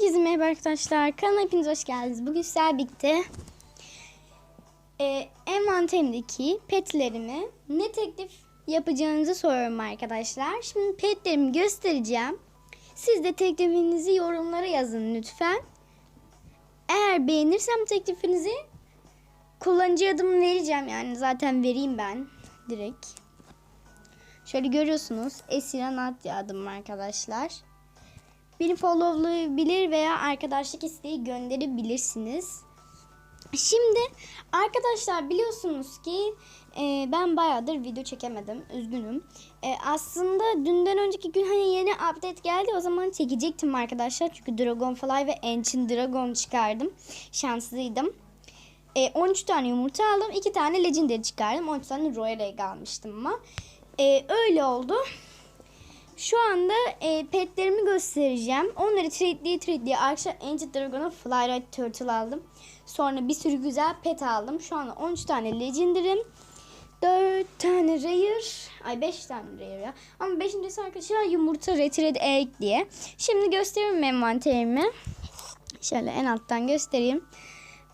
Herkese merhaba arkadaşlar. Kanalıma hepiniz hoş geldiniz. Bugün sizlerle birlikte e, envanterimdeki petlerimi ne teklif yapacağınızı soruyorum arkadaşlar. Şimdi petlerimi göstereceğim. Siz de teklifinizi yorumlara yazın lütfen. Eğer beğenirsem teklifinizi kullanıcı adımı vereceğim. Yani zaten vereyim ben direkt. Şöyle görüyorsunuz. Esiren Natya adım arkadaşlar. Beni followlayabilir veya arkadaşlık isteği gönderebilirsiniz. Şimdi arkadaşlar biliyorsunuz ki e, ben bayağıdır video çekemedim. Üzgünüm. E, aslında dünden önceki gün hani yeni update geldi. O zaman çekecektim arkadaşlar. Çünkü Dragonfly ve Ancient Dragon çıkardım. Şanslıydım. E, 13 tane yumurta aldım. 2 tane Legendary çıkardım. 13 tane Royal Egg almıştım ama. E, öyle oldu. Şu anda e, petlerimi göstereceğim. Onları trade'liye trade'liye arkadaşlar Ancient Dragon'a Flyride Turtle aldım. Sonra bir sürü güzel pet aldım. Şu anda 13 tane Legendary'm. 4 tane Rare. Ay 5 tane Rare ya. Ama 5.si arkadaşlar yumurta Retreat Egg diye. Şimdi gösteriyorum envanterimi. Şöyle en alttan göstereyim.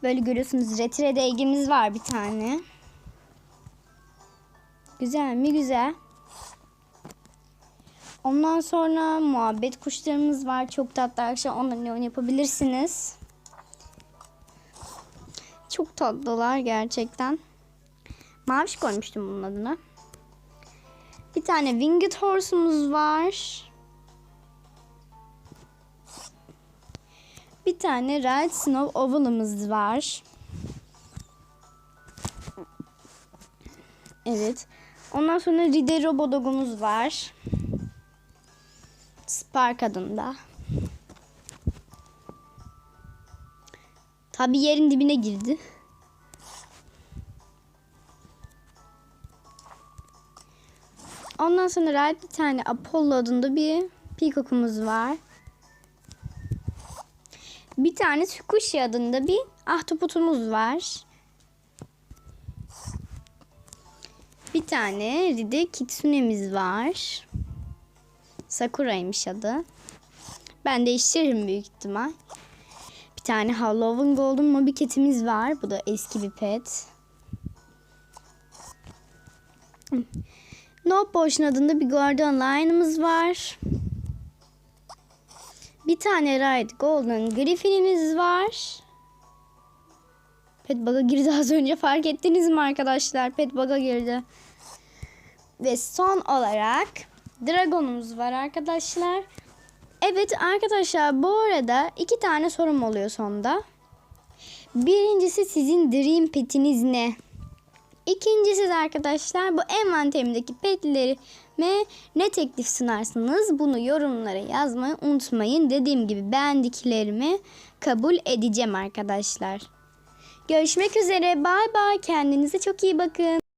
Böyle görüyorsunuz Retreat Egg'imiz var bir tane. Güzel mi? Güzel. Ondan sonra muhabbet kuşlarımız var. Çok tatlı arkadaşlar. Onların oyun yapabilirsiniz. Çok tatlılar gerçekten. Maviş koymuştum bunun adına. Bir tane Winged Horse'umuz var. Bir tane Red Snow Oval'ımız var. Evet. Ondan sonra Ride Robodog'umuz var. Spark adında. Tabi yerin dibine girdi. Ondan sonra bir tane Apollo adında bir peacock'umuz var. Bir tane Tsukushi adında bir ahtapotumuz var. Bir tane Ride Kitsune'miz var. Sakura'ymış adı. Ben değiştiririm büyük ihtimal. Bir tane Halloween Golden Moby Cat'imiz var. Bu da eski bir pet. No Potion adında bir Guardian Lion'ımız var. Bir tane Ride Golden Griffin'imiz var. Pet bug'a girdi az önce fark ettiniz mi arkadaşlar? Pet bug'a girdi. Ve son olarak Dragon'umuz var arkadaşlar. Evet arkadaşlar bu arada iki tane sorum oluyor sonda. Birincisi sizin Dream Pet'iniz ne? İkincisi de arkadaşlar bu envanterimdeki petlerime ne teklif sunarsınız? Bunu yorumlara yazmayı unutmayın. Dediğim gibi beğendiklerimi kabul edeceğim arkadaşlar. Görüşmek üzere. Bay bay. Kendinize çok iyi bakın.